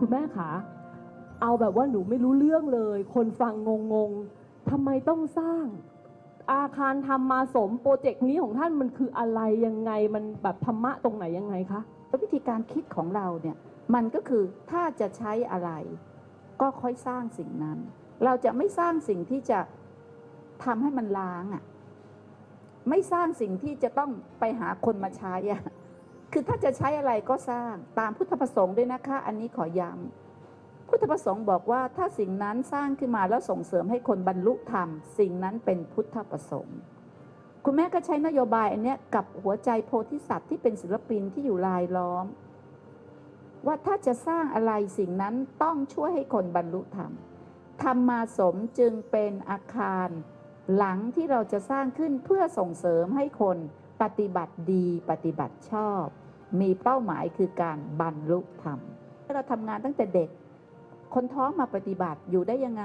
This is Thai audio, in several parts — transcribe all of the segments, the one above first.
คุณแม่คะเอาแบบว่าหนูไม่รู้เรื่องเลย คนฟังงงๆทำไมต้องสร้าง อาคารทำมาสมโปรเจกต์นี้ของท่านมันคืออะไรยังไงมันแบบธรรมะตรงไหนยังไงคะแล้ววิธีการคิดของเราเนี่ยมันก็คือถ้าจะใช้อะไร ก็ค่อยสร้างสิ่งนั้น เราจะไม่สร้างสิ่งที่จะทำให้มันล้างอะ่ะไม่สร้างสิ่งที่จะต้องไปหาคนมาใช้อะ่ะ คือถ้าจะใช้อะไรก็สร้างตามพุทธประสงค์ด้วยนะคะ อันนี้ขอย้ำพุทธประสงค์บอกว่าถ้าสิ่งนั้นสร้างขึ้นมาแล้วส่งเสริมให้คนบรรลุธรรม สิ่งนั้นเป็นพุทธประสงค์ คุณแม่ก็ใช้นโยบายอันเนี้ยกับหัวใจโพธิสัตว์ที่เป็นศิลปินที่อยู่รายล้อม ว่าถ้าจะสร้างอะไรสิ่งนั้นต้องช่วยให้คนบรรลุธรรมธรรมาสมจึงเป็นอาคาร หลังที่เราจะสร้างขึ้นเพื่อส่งเสริมให้คน ปฏิบัติดีปฏิบัติชอบ มีเป้าหมายคือการบรรลุธรรมเราทำงานตั้งแต่เด็ก คนท้องมาปฏิบัติอยู่ได้ยังไง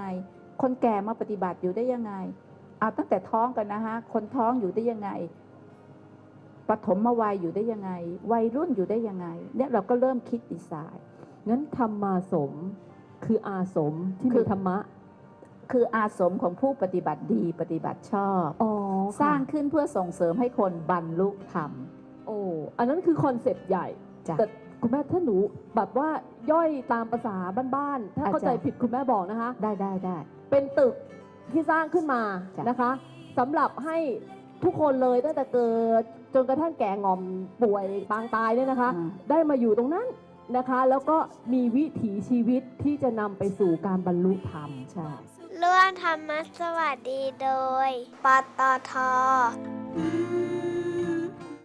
คนแก่มาปฏิบัติอยู่ได้ยังไง เอาตั้งแต่ท้องกันนะฮะ คนท้องอยู่ได้ยังไงปฐมวัยอยู่ได้ยังไง วัยรุ่นอยู่ได้ยังไง เนี่ยเราก็เริ่มคิดดีไซน์งั้นธรรมาสมคืออาสมที่คืมีอธรรมะ คืออาสมของผู้ปฏิบัติดีปฏิบัติชอบ อ๋อสร้างค่ะขึ้นเพื่อส่งเสริมให้คนบรรลุธรรม โอ้อันนั้นคือคอนเซปต์ใหญ่ จ้ะ แต่คุณแม่ถ้าหนูแบบว่าย่อยตามภาษาบ้านๆถ้าอาเข้าใจจารย์ผิดคุณแม่บอกนะคะ ได้ได้ได้ เป็นตึกที่สร้างขึ้นมาจ้ะ นะคะสำหรับให้ทุกคนเลยตั้งแต่เกิด จนกระทั่งแก่งอมป่วยปางตายเนี่ยนะคะ อ่าได้มาอยู่ตรงนั้น นะคะ แล้วก็มีวิถีชีวิตที่จะนำไปสู่การบรรลุธรรมใช่ร่วมธรรมะสวัสดีโดย ปตท